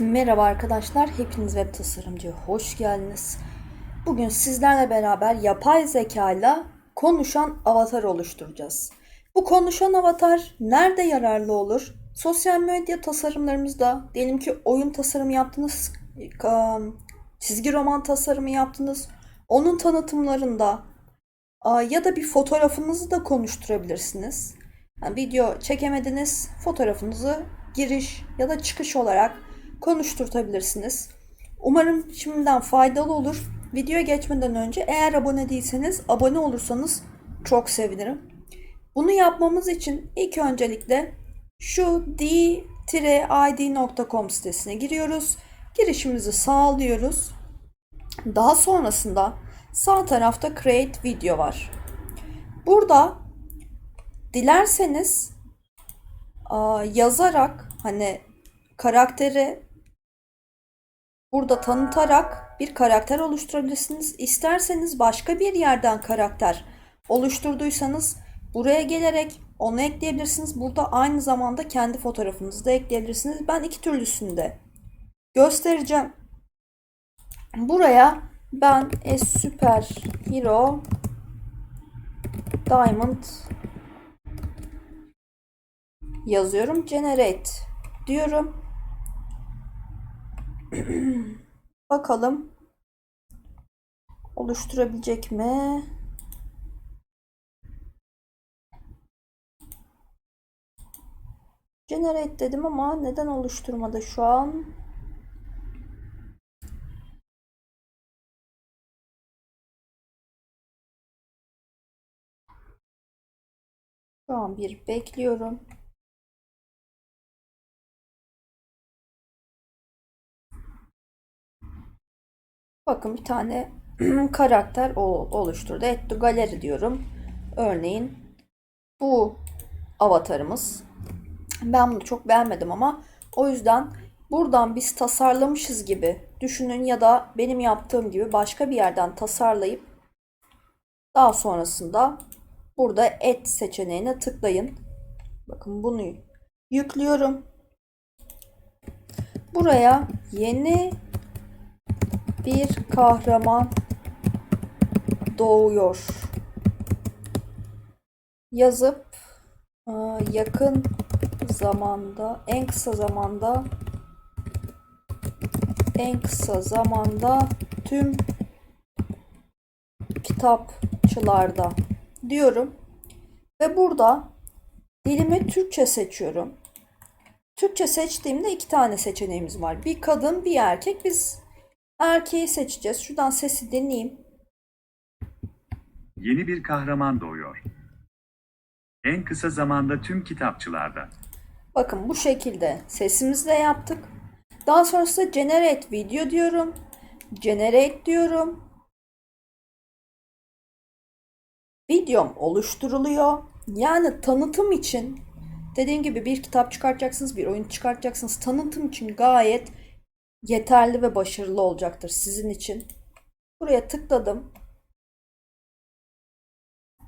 Merhaba arkadaşlar, hepiniz web tasarımcıya hoş geldiniz. Bugün sizlerle beraber yapay zeka ile konuşan avatar oluşturacağız. Bu konuşan avatar nerede yararlı olur? Sosyal medya tasarımlarımızda, diyelim ki oyun tasarımı yaptınız, çizgi roman tasarımı yaptınız, onun tanıtımlarında ya da bir fotoğrafınızı da konuşturabilirsiniz. Yani video çekemediniz, fotoğrafınızı giriş ya da çıkış olarak konuşturtabilirsiniz. Umarım şimdiden faydalı olur. Videoya geçmeden önce eğer abone değilseniz abone olursanız çok sevinirim. Bunu yapmamız için ilk öncelikle şu d-id.com sitesine giriyoruz. Girişimizi sağlıyoruz. Daha sonrasında sağ tarafta Create Video var. Burada dilerseniz yazarak hani karakteri burada tanıtarak bir karakter oluşturabilirsiniz. İsterseniz başka bir yerden karakter oluşturduysanız buraya gelerek onu ekleyebilirsiniz. Burada aynı zamanda kendi fotoğrafınızı da ekleyebilirsiniz. Ben iki türlüsünü de göstereceğim. Buraya ben e süper hero diamond yazıyorum. Generate diyorum. Bakalım oluşturabilecek mi? Generate dedim ama neden oluşturmadı şu an? Şu an bir bekliyorum. Bakın bir tane karakter oluşturdu. Add to gallery diyorum. Örneğin bu avatarımız. Ben bunu çok beğenmedim ama o yüzden buradan biz tasarlamışız gibi düşünün ya da benim yaptığım gibi başka bir yerden tasarlayıp daha sonrasında burada add seçeneğine tıklayın. Bakın bunu yüklüyorum. Buraya yeni bir kahraman doğuyor. Yazıp e, yakın zamanda, en kısa zamanda en kısa zamanda tüm kitapçılarda diyorum. Ve burada dilimi Türkçe seçiyorum. Türkçe seçtiğimde iki tane seçeneğimiz var. Bir kadın, bir erkek. Biz erkeği seçeceğiz. Şuradan sesi dinleyeyim. Yeni bir kahraman doğuyor. En kısa zamanda tüm kitapçılarda. Bakın bu şekilde sesimizle yaptık. Daha sonrasında generate video diyorum. Generate diyorum. Videom oluşturuluyor. Yani tanıtım için dediğim gibi bir kitap çıkartacaksınız, bir oyun çıkartacaksınız. Tanıtım için gayet yeterli ve başarılı olacaktır sizin için. Buraya tıkladım.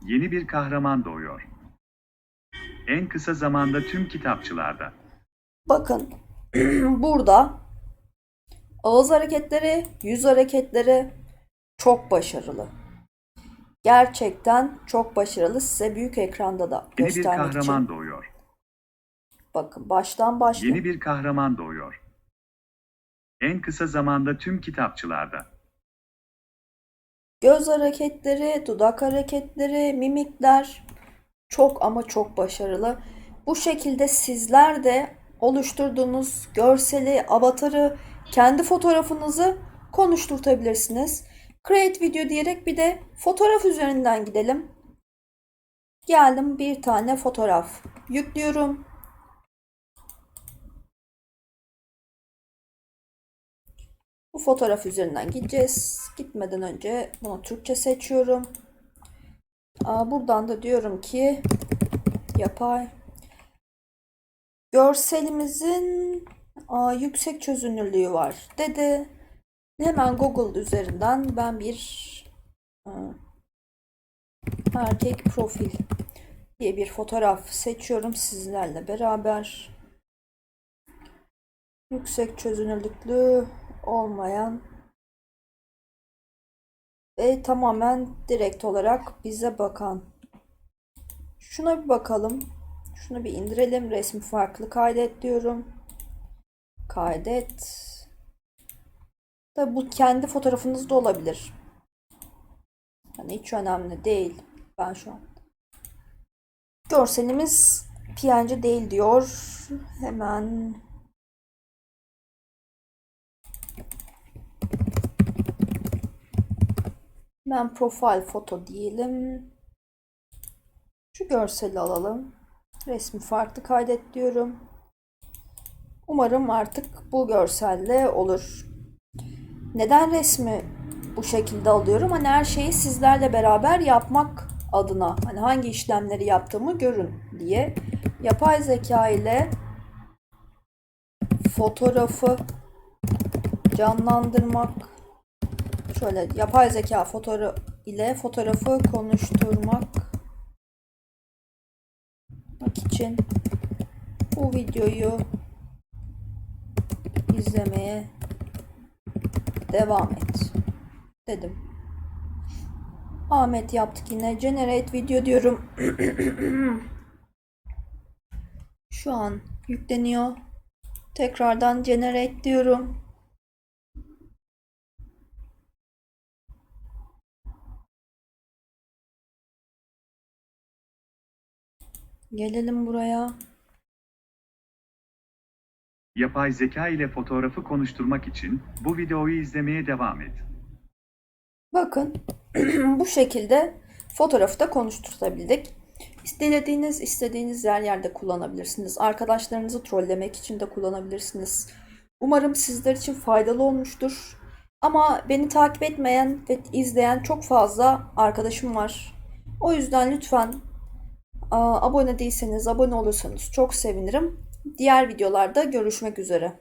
Yeni bir kahraman doğuyor. En kısa zamanda tüm kitapçılarda. Bakın burada ağız hareketleri, yüz hareketleri çok başarılı. Gerçekten çok başarılı. Size büyük ekranda da Yeni bir göstermek kahraman için. doğuyor. Bakın baştan başlayayım. Yeni bir kahraman doğuyor. En kısa zamanda tüm kitapçılarda. Göz hareketleri, dudak hareketleri, mimikler çok ama çok başarılı. Bu şekilde sizler de oluşturduğunuz görseli, avatarı, kendi fotoğrafınızı konuşturtabilirsiniz. Create video diyerek bir de fotoğraf üzerinden gidelim. Geldim bir tane fotoğraf yüklüyorum. Fotoğraf üzerinden gideceğiz. Gitmeden önce bunu Türkçe seçiyorum. Buradan da diyorum ki yapay görselimizin yüksek çözünürlüğü var dedi. Hemen Google üzerinden ben bir erkek profil diye bir fotoğraf seçiyorum sizlerle beraber. yüksek çözünürlüklü olmayan ve tamamen direkt olarak bize bakan. Şuna bir bakalım. Şunu bir indirelim. Resmi farklı kaydet diyorum. Kaydet. Tabi bu kendi fotoğrafınız da olabilir. Yani hiç önemli değil. Ben şu an. Görselimiz PNG değil diyor. Hemen Hemen profil foto diyelim. Şu görseli alalım. Resmi farklı kaydet diyorum. Umarım artık bu görselle olur. Neden resmi bu şekilde alıyorum? Hani her şeyi sizlerle beraber yapmak adına. Hani hangi işlemleri yaptığımı görün diye. Yapay zeka ile fotoğrafı canlandırmak şöyle yapay zeka fotoğrafı ile fotoğrafı konuşturmak için bu videoyu izlemeye devam et dedim. Ahmet yaptık yine. Generate video diyorum. Şu an yükleniyor. Tekrardan generate diyorum. Gelelim buraya. Yapay zeka ile fotoğrafı konuşturmak için bu videoyu izlemeye devam et. Bakın bu şekilde fotoğrafı da konuşturtabildik. İstediğiniz istediğiniz yer yerde kullanabilirsiniz. Arkadaşlarınızı trollemek için de kullanabilirsiniz. Umarım sizler için faydalı olmuştur. Ama beni takip etmeyen ve izleyen çok fazla arkadaşım var. O yüzden lütfen abone değilseniz abone olursanız çok sevinirim. Diğer videolarda görüşmek üzere.